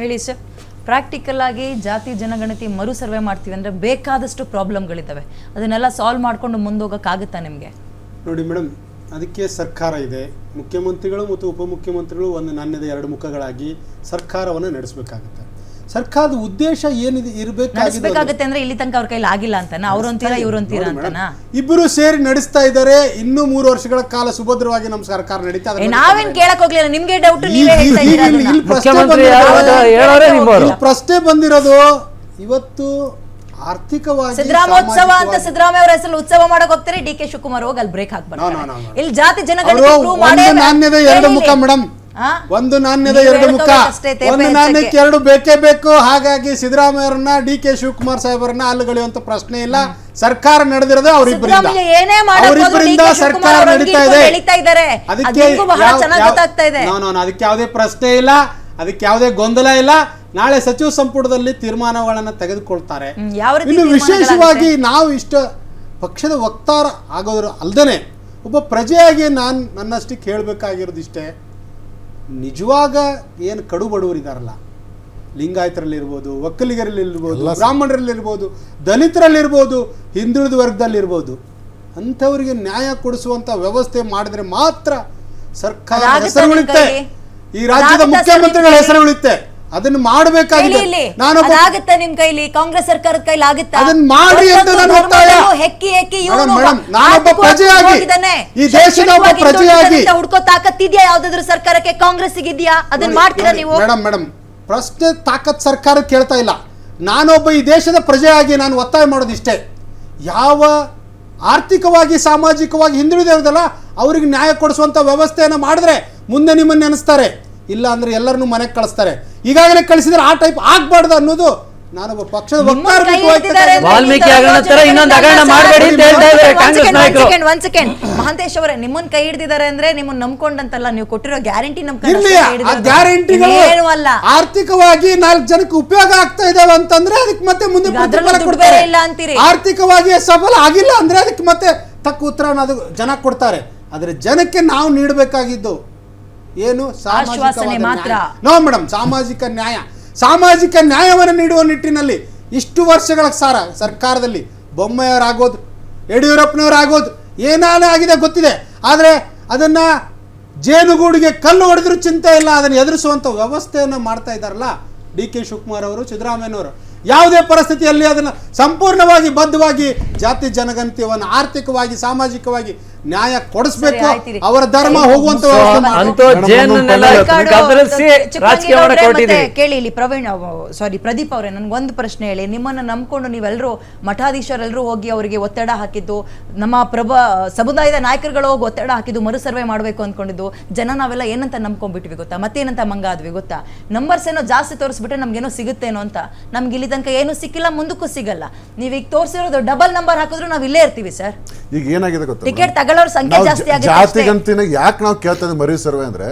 ಹೇಳಿ sir practical ಆಗಿ ಜಾತಿ ಜನಗಣತಿ ಮರು ಸರ್ವೆ ಮಾಡ್ತೀವಿ ಅಂದ್ರೆ ಬೇಕಾದಷ್ಟು ಪ್ರಾಬ್ಲಮ್ಗಳಿದ್ದಾವೆ ಅದನ್ನೆಲ್ಲ ಸಾಲ್ವ್ ಮಾಡ್ಕೊಂಡು ಮುಂದೋಗೋಕ್ಕಾಗುತ್ತಾ ನಿಮಗೆ? ನೋಡಿ ಮೇಡಮ್ ಅದಕ್ಕೆ ಸರ್ಕಾರ ಇದೆ. ಮುಖ್ಯಮಂತ್ರಿಗಳು ಮತ್ತು ಉಪಮುಖ್ಯಮಂತ್ರಿಗಳು ಒಂದು ನಾಣ್ಯದ ಎರಡು ಮುಖಗಳಾಗಿ ಸರ್ಕಾರವನ್ನು ನಡೆಸಬೇಕಾಗುತ್ತೆ. ಸರ್ಕಾರದ ಉದ್ದೇಶ ಏನಿದೆ ಇರಬೇಕಾಗುತ್ತೆ ಅಂದ್ರೆ ಇಲ್ಲಿ ತನಕ ಅವ್ರ ಕೈಲಿ ಆಗಿಲ್ಲ ಅಂತನಾ? ಅವ್ರಂತೀರಾ ಇವ್ರಂತೀರಾ ಅಂತನಾ? ಇಬ್ಬರು ಸೇರಿ ನಡೆಸ್ತಾ ಇದ್ದಾರೆ. ಇನ್ನೂ ಮೂರು ವರ್ಷಗಳ ಕಾಲ ಸುಭದ್ರವಾಗಿ ನಮ್ಮ ಸರ್ಕಾರ ನಡೀತಾ ನಾವೇನ್ ಕೇಳಕ್ ಹೋಗ್ಲಿಲ್ಲ. ನಿಮ್ಗೆ ಡೌಟ್ ನೀವೇ ಹೇಳ್ತಾ ಇದ್ದೀರಾ ಇಲ್ಲಿ- ಪ್ರಶ್ನೆ ಬಂದಿರೋದು- ಇವತ್ತು ಆರ್ಥಿಕವಾಗಿ ಸಿದ್ದರಾಮೋತ್ಸವ ಅಂತ ಸಿದ್ದರಾಮಯ್ಯ ಅವರ ಹೆಸರು ಉತ್ಸವ ಮಾಡಕ್ ಹೋಗ್ತಾರೆ? ಡಿ ಕೆ ಶಿವಕುಮಾರ್ ಹೋಗಿ ಅಲ್ಲಿ ಬ್ರೇಕ್ ಹಾಕ್ಬಾರ ಇಲ್ಲಿ ಜಾತಿ ಜನಗಳು ಮಾಡಿ ನಾಣ್ಯದ ಎರಡು ಮುಖ ಮೇಡಮ್? ಒಂದು ನಾಣ್ಯದ ಎರಡು ಮುಖ. ಒಂದು. ನಾಣ್ಯಕ್ಕೆ ಎರಡು ಬೇಕೇ ಬೇಕು. ಹಾಗಾಗಿ ಸಿದ್ದರಾಮಯ್ಯರನ್ನ ಡಿ ಕೆ ಶಿವಕುಮಾರ್ ಸಾಹೇಬರನ್ನ ಅಲ್ಲುಗಳೆಯುವಂತ ಪ್ರಶ್ನೆ ಇಲ್ಲ. ಸರ್ಕಾರ ನಡೆದಿರೋದು ಅವರಿಬ್ಬರಿಂದ ಅವರಿಬ್ಬರಿಂದ ಸರ್ಕಾರ ನಡೀತಾ ಇದೆ. ಅದಕ್ಕೆ ಅದಕ್ಕೆ ಯಾವುದೇ ಪ್ರಶ್ನೆ ಇಲ್ಲ. ಅದಕ್ಕೆ ಯಾವುದೇ ಗೊಂದಲ ಇಲ್ಲ. ನಾಳೆ ಸಚಿವ ಸಂಪುಟದಲ್ಲಿ ತೀರ್ಮಾನಗಳನ್ನ ತೆಗೆದುಕೊಳ್ತಾರೆ. ಇನ್ನು ವಿಶೇಷವಾಗಿ ನಾವು ಇಷ್ಟ ಪಕ್ಷದ ವಕ್ತಾರ ಆಗೋದ್ರ ಅಲ್ದೇನೆ ಒಬ್ಬ ಪ್ರಜೆಯಾಗಿ ನಾನು ನನ್ನಷ್ಟಕ್ಕೆ ಹೇಳಬೇಕಾಗಿರೋದು ಇಷ್ಟೇ ನಿಜವಾಗ ಏನು ಕಡು ಬಡವರಿದಾರಲ್ಲ ಲಿಂಗಾಯತರಲ್ಲಿರ್ಬೋದು ಒಕ್ಕಲಿಗರಲ್ಲಿರ್ಬೋದು ಬ್ರಾಹ್ಮಣರಲ್ಲಿರ್ಬೋದು ದಲಿತರಲ್ಲಿರ್ಬೋದು ಹಿಂದುಳಿದ ವರ್ಗದಲ್ಲಿರ್ಬೋದು ಅಂಥವರಿಗೆ ನ್ಯಾಯ ಕೊಡಿಸುವಂಥ ವ್ಯವಸ್ಥೆ ಮಾಡಿದ್ರೆ ಮಾತ್ರ ಸರ್ಕಾರ ಹೆಸರು ಉಳಿತೆ ಈ ರಾಜ್ಯದ ಮುಖ್ಯಮಂತ್ರಿಗಳ ಹೆಸರು ಉಳಿತೆ ಅದನ್ನು ಮಾಡಬೇಕಾಗಿದೆ. ನಾನು ಅದಾಗುತ್ತಾ ನಿಮ್ ಕೈಲಿ? ಕಾಂಗ್ರೆಸ್ ಸರ್ಕಾರದ ಕೈಲಿ ಆಗುತ್ತಾ? ಅದನ್ನ ಮಾಡಿ ಅಂತ ನಾನು ಒತ್ತಾಯ. ಹೆಕ್ಕಿ ಹೆಕ್ಕಿ ನಾನೊಬ್ಬ ಪ್ರಜೆಯಾಗಿ, ಈ ದೇಶದ ಒಬ್ಬ ಪ್ರಜೆಯಾಗಿ ಹುಡ್ಕೋ ತಾಕತ್ತಿದ್ಯಾ? ಯಾವ್ದಾದ್ರು ಸರ್ಕಾರಕ್ಕೆ ಕಾಂಗ್ರೆಸ್ ಇದೆಯಾ ಅದನ್ನ ಮಾಡ್ತೀರಾ ನೀವು? ಮೇಡಮ್ ಮೇಡಮ್ ಪ್ರಶ್ನೆ ತಾಕತ್ ಸರ್ಕಾರ ಕೇಳ್ತಾ ಇಲ್ಲ. ನಾನೊಬ್ಬ ಈ ದೇಶದ ಪ್ರಜೆಯಾಗಿ ನಾನು ಒತ್ತಾಯ ಮಾಡೋದಿಷ್ಟೇ. ಯಾವ ಆರ್ಥಿಕವಾಗಿ ಸಾಮಾಜಿಕವಾಗಿ ಹಿಂದುಳಿದಿರೋದಲ್ಲ ಅವ್ರಿಗೆ ನ್ಯಾಯ ಕೊಡಿಸುವಂತ ವ್ಯವಸ್ಥೆಯನ್ನು ಮಾಡಿದ್ರೆ ಮುಂದೆ ನಿಮ್ಮನ್ನು ನೆನೆಸ್ತಾರೆ ಇಲ್ಲ ಅಂದ್ರೆ ಎಲ್ಲರನ್ನೂ ಮನೆಗೆ ಕಳಿಸ್ತಾರೆ. ಈಗಾಗಲೇ ಕಳಿಸಿದ್ರೆ ಆ ಟೈಪ್ ಆಗ್ಬಾರ್ದು ಅನ್ನೋದು ನಾನೊಬ್ಬ ಪಕ್ಷದ ವಾಲ್ಮೀಕಿ ಒಂದ್ ಸೆಕೆಂಡ್, ಸೆಕೆಂಡ್, ಒಂದ್ ಸೆಕೆಂಡ್. ಮಹಾಂತೇಶ್ ಅವರೇ ನಿಮ್ಮನ್ನ ಕೈ ಹಿಡಿದಿದ್ದಾರೆ ಅಂದ್ರೆ ನಿಮ್ಮನ್ನ ನಂಬ್ಕೊಂಡಂತಲ್ಲ ನೀವು ಕೊಟ್ಟಿರೋ ಗ್ಯಾರಂಟಿ ಗ್ಯಾರಂಟಿಗಳು ಏನು ಅಲ್ಲ. ಆರ್ಥಿಕವಾಗಿ ನಾಲ್ಕು ಜನಕ್ಕೆ ಉಪಯೋಗ ಆಗ್ತಾ ಇದಾವೆ ಅಂತಂದ್ರೆ ಅದಕ್ಕೆ ಮತ್ತೆ ಮುಂದೆ ಕೊಡ್ತಾರೆ. ಇಲ್ಲ ಅಂತೀರಿ. ಆರ್ಥಿಕವಾಗಿ ಸಫಲ ಆಗಿಲ್ಲ ಅಂದ್ರೆ ಅದಕ್ಕೆ ಮತ್ತೆ ತಕ್ಕ ಉತ್ತರ ಅದು ಜನ ಕೊಡ್ತಾರೆ. ಆದ್ರೆ ಜನಕ್ಕೆ ನಾವು ನೀಡಬೇಕಾಗಿದ್ದು ಏನು? ಮಾತ್ರ. ನೋ ಮೇಡಮ್ ಸಾಮಾಜಿಕ ನ್ಯಾಯ. ಸಾಮಾಜಿಕ ನ್ಯಾಯವನ್ನು ನೀಡುವ ನಿಟ್ಟಿನಲ್ಲಿ ಇಷ್ಟು ವರ್ಷಗಳ ಸಾರ ಸರ್ಕಾರದಲ್ಲಿ ಬೊಮ್ಮೆಯವರಾಗೋದು ಯಡಿಯೂರಪ್ಪನವರಾಗೋದು ಏನಾನೇ ಆಗಿದೆ ಗೊತ್ತಿದೆ. ಆದರೆ ಅದನ್ನ ಜೇನುಗೂಡಿಗೆ ಕಲ್ಲು ಹೊಡೆದ್ರೂ ಚಿಂತೆ ಇಲ್ಲ ಅದನ್ನು ಎದುರಿಸುವಂಥ ವ್ಯವಸ್ಥೆಯನ್ನು ಮಾಡ್ತಾ ಇದ್ದಾರಲ್ಲ ಡಿ ಕೆ ಶಿವಕುಮಾರ್ ಅವರು ಸಿದ್ದರಾಮಯ್ಯನವರು. ಯಾವುದೇ ಪರಿಸ್ಥಿತಿಯಲ್ಲಿ ಅದನ್ನು ಸಂಪೂರ್ಣವಾಗಿ ಬದ್ಧವಾಗಿ ಜಾತಿ ಜನಗಣತಿಯವನ್ನು ಆರ್ಥಿಕವಾಗಿ ಸಾಮಾಜಿಕವಾಗಿ ನ್ಯಾಯ ಕೊಡಿಸ್ಬೇಕು. ಅವರ ಧರ್ಮ ಹೋಗುವಂತ ಕೇಳಿ ಇಲ್ಲಿ ಪ್ರವೀಣ್ ಸಾರಿ ಪ್ರದೀಪ್ ಅವರೇ ನನ್ಗೆ ಒಂದು ಪ್ರಶ್ನೆ ಹೇಳಿ. ನಿಮ್ಮನ್ನ ನಂಬ್ಕೊಂಡು ನೀವೆಲ್ಲರೂ ಮಠಾಧೀಶರೆಲ್ಲರೂ ಹೋಗಿ ಅವರಿಗೆ ಒತ್ತಡ ಹಾಕಿದ್ದು ನಮ್ಮ ಪ್ರಭ ಸಮುದಾಯದ ನಾಯಕರುಗಳು ಹೋಗಿ ಒತ್ತಡ ಹಾಕಿದ್ದು ಮರು ಸರ್ವೆ ಮಾಡಬೇಕು ಅಂದ್ಕೊಂಡಿದ್ದು ಜನ ನಾವೆಲ್ಲ ಏನಂತ ನಂಬ್ಕೊಂಡ್ಬಿಟ್ವಿ ಗೊತ್ತಾ? ಮತ್ತೇನಂತ ಮಂಗ ಆದ್ವಿ ಗೊತ್ತಾ? ನಂಬರ್ಸ್ ಏನೋ ಜಾಸ್ತಿ ತೋರಿಸ್ಬಿಟ್ರೆ ನಮ್ಗೇನೋ ಸಿಗುತ್ತೇನೋ ಅಂತ. ನಮ್ಗೆ ಇಲ್ಲಿ ತನಕ ಏನೂ ಸಿಕ್ಕಿಲ್ಲ ಮುಂದಕ್ಕೂ ಸಿಗಲ್ಲ. ನೀವೀಗ ತೋರಿಸಿರೋದು ಡಬಲ್ ನಂಬರ್ ಹಾಕಿದ್ರು ನಾವು ಇಲ್ಲೇ ಇರ್ತೀವಿ ಸರ್ ಈಗ ಏನಾಗಿದೆ ಗೊತ್ತಾ ಟಿಕೆಟ್ ತಗೊಳ್ಳೋರ್ ಸಂಖ್ಯೆ ಜಾಸ್ತಿ ಆಗಿದೆ ಜಾತಿ ಅಷ್ಟೇ. ಗಂತಿನ ಯಾಕೆ ನಾವು ಕೇಳ್ತಾ ಇದ್ದೀವಿ ಮರಿ ಸರ್ವೆ ಅಂದ್ರೆ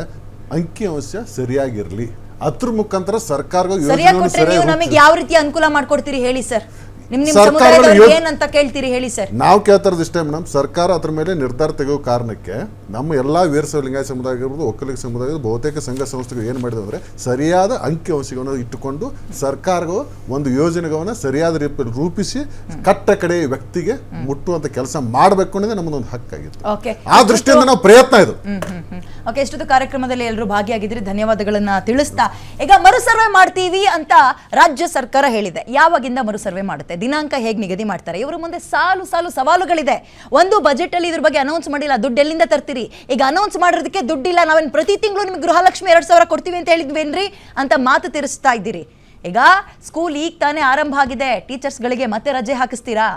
ಅಂಕಿ ಅಂಶ ಸರಿಯಾಗಿರ್ಲಿ. ಅದ್ರ ಮುಖಾಂತರ ಸರ್ಕಾರಗಳು ಸರಿಯಾಗಿ ನೀವು ನಮಗೆ ಯಾವ ರೀತಿ ಅನುಕೂಲ ಮಾಡ್ಕೊಡ್ತೀರಿ ಹೇಳಿ ಸರ್ ನಿಮ್ ನಿಮ್ ಸರ್ಕಾರಗಳು ಏನಂತ ಕೇಳ್ತೀರಿ ಹೇಳಿ ಸರ್. ನಾವು ಕೇಳ್ತಾರದ ಇಷ್ಟೇ ಮೇಡಮ್ ಸರ್ಕಾರ ಅದ್ರ ಮೇಲೆ ನಿರ್ಧಾರ ತೆಗೆಯೋ ಕಾರಣಕ್ಕೆ ನಮ್ಮ ಎಲ್ಲಾ ವೀರಸವ ಲಿಂಗಾಯತ ಸಮುದಾಯ ಆಗಿರ್ಬೋದು ಒಕ್ಕಲಿಗ ಸಮುದಾಯ ಆಗಿರ್ಬೋದು, ಬಹುತೇಕ ಸಂಘ ಸಂಸ್ಥೆಗಳು ಏನು ಮಾಡಿದೆ ಅಂದ್ರೆ ಸರಿಯಾದ ಅಂಕಿ ಅಂಶಗಳನ್ನು ಇಟ್ಟುಕೊಂಡು ಸರ್ಕಾರಗಳು ಒಂದು ಯೋಜನೆಗಳನ್ನ ಸರಿಯಾದ ರೀತಿಯಲ್ಲಿ ರೂಪಿಸಿ ಕಟ್ಟ ಕಡೆ ವ್ಯಕ್ತಿಗೆ ಮುಟ್ಟುವಂತ ಕೆಲಸ ಮಾಡಬೇಕು ಅನ್ನೋದೇ ನಮ್ಮದೊಂದು ಹಕ್ಕಾಗಿತ್ತು. ಓಕೆ ಆ ದೃಷ್ಟಿಯಿಂದ ನಾವು ಪ್ರಯತ್ನ ಇದು. ಹ್ಮ್ ಹ್ಮ್ ಹ್ಮ್. ಓಕೆ, ಇಷ್ಟೊತ್ತು ಕಾರ್ಯಕ್ರಮದಲ್ಲಿ ಎಲ್ಲರೂ ಭಾಗಿಯಾಗಿದ್ರಿ ಧನ್ಯವಾದಗಳನ್ನ ತಿಳಿಸ್ತಾ. ಈಗ ಮರು ಸರ್ವೆ ಮಾಡ್ತೀವಿ ಅಂತ ರಾಜ್ಯ ಸರ್ಕಾರ ಹೇಳಿದೆ. ಯಾವಾಗಿಂದ ಮರು ಸರ್ವೆ ಮಾಡುತ್ತೆ? ದಿನಾಂಕ ಹೇಗೆ ನಿಗದಿ ಮಾಡ್ತಾರೆ? ಇವರು ಮುಂದೆ ಸಾಲು ಸಾಲು ಸವಾಲುಗಳಿದೆ. ಒಂದು ಬಜೆಟ್ ಅಲ್ಲಿ ಇದ್ರ ಬಗ್ಗೆ ಅನೌನ್ಸ್ ಮಾಡಿಲ್ಲ. ದುಡ್ಡು ಎಲ್ಲಿಂದ ತರ್ತೀರಿ? ಈಗ ಅನೌನ್ಸ್ ಮಾಡೋದಕ್ಕೆ ದುಡ್ಡಿಲ್ಲ. ನಾವೇನು ಪ್ರತಿ ತಿಂಗಳು ನಿಮ್ಗೆ ಗೃಹಲಕ್ಷ್ಮಿ ಎರಡ್ ಸಾವಿರ ಕೊಡ್ತೀವಿ ಅಂತ ಹೇಳಿದ್ವೇನ್ರಿ? ಅಂತ ಮಾತು ತಿರ್ಸ್ತಾ ಇದ್ದೀರಿ. ಈಗ ಸ್ಕೂಲ್ ಈಗ ತಾನೇ ಆರಂಭ ಆಗಿದೆ. ಟೀಚರ್ಸ್ಗಳಿಗೆ ಮತ್ತೆ ರಜೆ ಹಾಕಿಸ್ತೀರಾ?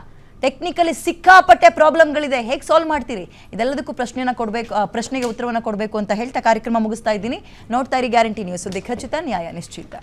ಟೆಕ್ನಿಕಲಿ ಸಿಕ್ಕಾಪಟ್ಟೆ ಪ್ರಾಬ್ಲಮ್ಗಳಿದೆ ಹೇಗೆ ಸಾಲ್ವ್ ಮಾಡ್ತೀರಿ? ಇದೆಲ್ಲದಕ್ಕೂ ಪ್ರಶ್ನೆಯನ್ನ ಕೊಡಬೇಕು ಪ್ರಶ್ನೆಗೆ ಉತ್ತರವನ್ನು ಕೊಡಬೇಕು ಅಂತ ಹೇಳ್ತಾ ಕಾರ್ಯಕ್ರಮ ಮುಗಿಸ್ತಾ ಇದ್ದೀನಿ. ನೋಡ್ತಾ ಇರಿ ಗ್ಯಾರಂಟಿ ನ್ಯೂಸ್ ಸುದ್ದಿ ಖಚಿತ, ನ್ಯಾಯ ನಿಶ್ಚಿತ.